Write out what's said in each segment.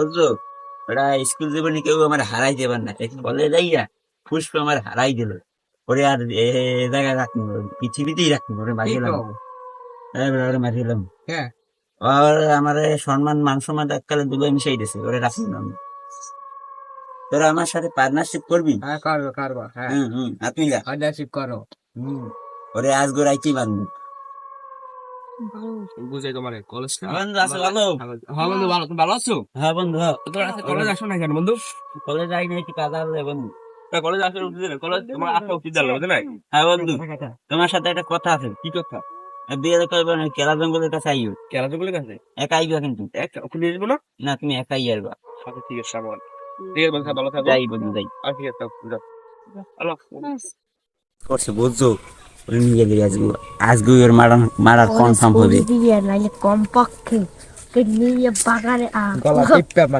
বুঝছ ওরা স্কুল জীবনে কেউ আমার হারাই দেবার না। বলে যাইয়া পুষ্প আমার হারাই দিল। ওরে আর এ জায়গায় রাখব পৃথিবীতেই রাখব ওরে মারিলাম ওরে মারিলাম হ্যাঁ। আর আমার সম্মান মান সম্মান এককালে দুবাই মিশাই দিছে ওরে রাখব না। আমি। তোরা আমার সাথে পার্টনারশিপ করবি? হ্যাঁ করব করব হ্যাঁ। হুম হুম আপনি যা। পার্টনারশিপ করো। হুম। ওরে আজ গোড়াইতেই পারব বুঝাই তোমার কলেজ বন্ধু ভালো? হ্যাঁ বন্ধু ভালো। তুমি ভালো? আছো? হ্যাঁ বন্ধু হ্যাঁ। কলেজ আসো না কেন বন্ধু? কলেজ যাই নাই কি কাজ আসলে বন্ধু। কলেজ আসলে উঠতে কলেজ তোমার আসা উচিত জানলো বুঝলে হ্যাঁ বন্ধু তোমার সাথে একটা কথা আছে। কি কথা? বিয়ে করবে না কেলা জঙ্গলের কাছে আইও। কেরা জঙ্গলের কাছে? একা আইবা কিন্তু। এক? ওখানে আসব না? না তুমি একাই আসবা। আচ্ছা ঠিক আছে আমার ঠিক আছে বন্ধু ভালো থাকো। যাই বন্ধু যাই। আর ঠিক আছে করছে বুঝছ? ওরে নিয়ে গেলে আজকে আজকে ওর মারা মারার কনফার্ম হবে নাইলে কমপক্ষে ওকে নিয়ে বাগানে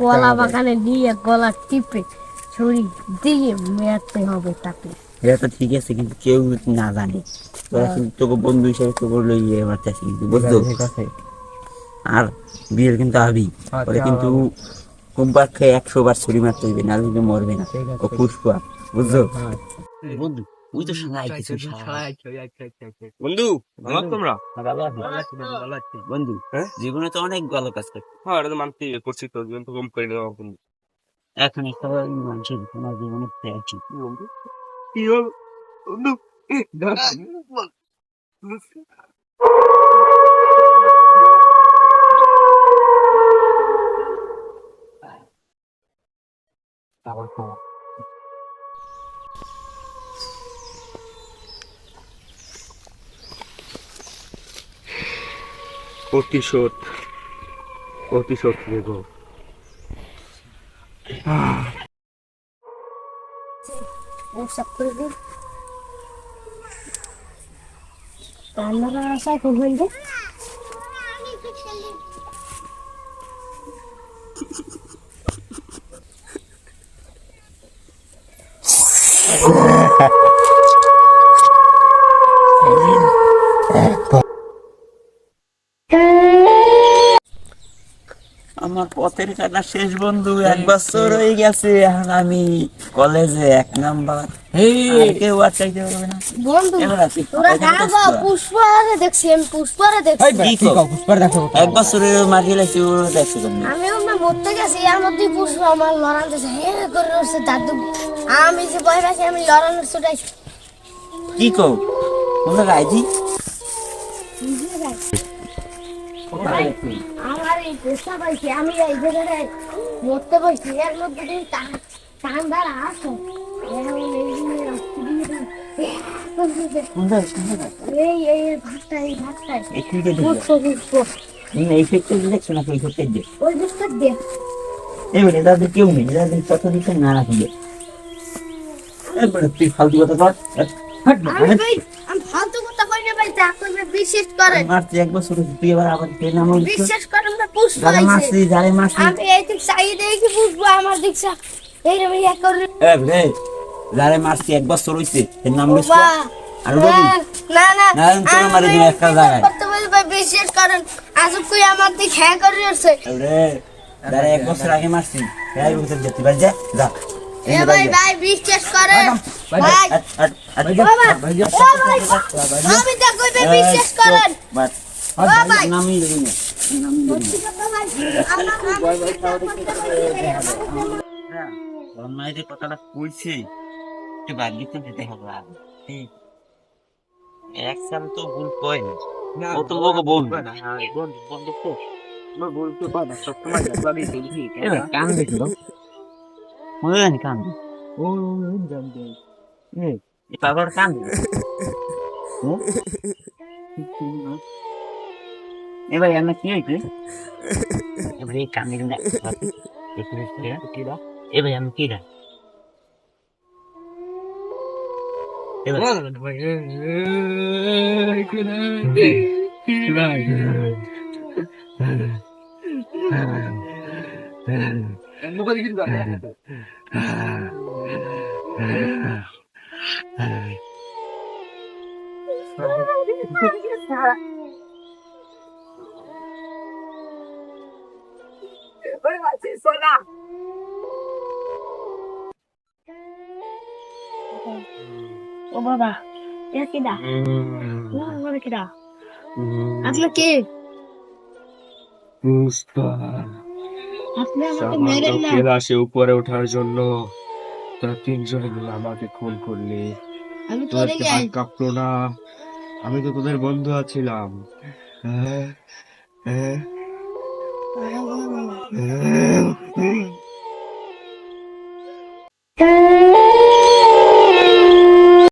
গলা। বাগানে নিয়ে গলা টিপে ছুরি দিয়ে মেরতে হবে তাকে। এটা তো ঠিক আছে কিন্তু কেউ না জানে। তোরা কিন্তু তোকে বন্ধু হিসেবে তোকে লইয়ে কিন্তু আছে আর বিয়ের কিন্তু আবি। হ্যাঁ, ওরে কিন্তু কমপক্ষে একশো বার ছুরি মারতে হইবে না কিন্তু মরবে না। ও পুষ্পা বুঝছ? হ্যাঁ। বন্ধু ওই তো আইতেছে বন্ধু ভালো তোমরা? বন্ধু হ্যাঁ? জীবনে তো অনেক ভালো কাজ করছি। হ্যাঁ এটা তো মানতে করছি তো জীবন তো কম করি না বন্ধু। এখন একটা মানুষের তোমার জীবনে পেয়েছি কি হল বন্ধু প্রতিশোধ প্রতিশোধ নেব। সব করে দিন। রান্নার আশায় খুব হইলে আমার পথের কাটা শেষ বন্ধু এক বছর হয়ে গেছে এখন আমি কলেজে এক নাম্বার। কেউ আর চাইতে পারবে না। বন্ধু তোরা যাব পুষ্পারে দেখছি আমি পুষ্পারে দেখছি। কি কও? পুষ্পার দেখো এক বছরের মাঝে লাগছে ও দেখছে তুমি? আমি ওমা মরতে গেছি এর মধ্যে পুষ্প আমার লড়াতে হে করে উঠছে দাদু আমি যে বই পাইছি আমি লড়ানোর ছুটাই কি কও? তোমরা রাইজি আমার এই পেশা পাইছি আমি এই মরতে তুমি টান দ্বারা আসো এই এই ভাতটা এই ভাতটা। এই দেখছ এই ওই এবারে দাদা কেউ নেই দাদা না রাখবে এবারে তুই ফালতু কথা কর। হাট ভাই যা বিশ্বাস করেন। মারছি এক বছর হয়েছে, তুই আবার কে বিশ্বাস করেন না পুষ্প আইছে মারছি যারে মারছি। আমি এই দিক চাই দেখি পুষ্প আমার দিক চা এই রে ভাই এক এ রে যারে মারছি এক বছর হইছে এর নাম লিখছো আর বলি না না না, তোর মারি দিবো একটা জায়গায়। ভাই বিশ্বাস করেন। আজব কই আমার দিক হ্যাঁ করে আসছে রে এক বছর আগে মারছি যেতে পারি। যা। ভাই ভাই বিশ্বাস ভাই আমি তো বিশ্বাস করেন নামই না কথাটা কইছে একটু দিতে হবে ভুল কয় না ও তো লোক বলবে বন্ধু বন্ধু তো Mungkin kambing. Oh, mungkin kambing. Eh, power kambing. Ini bayar nak ni itu. Ini beri kambing nak. Itu dia, itu dia. Ini bayar nak kira. Ini bayar. Ini bayar. 僕はできるからね。おばば、やきだ。うん、まだきだ。あつまき。うん、スター。আমার আসে উপরে ওঠার জন্য। তোরা তিনজনে মিলে আমাকে খুন করলে। তোর হাত কাঁপলো না। আমি তো তোদের বন্ধু আছিলাম। হ্যাঁ হ্যাঁ। হ্যাঁ।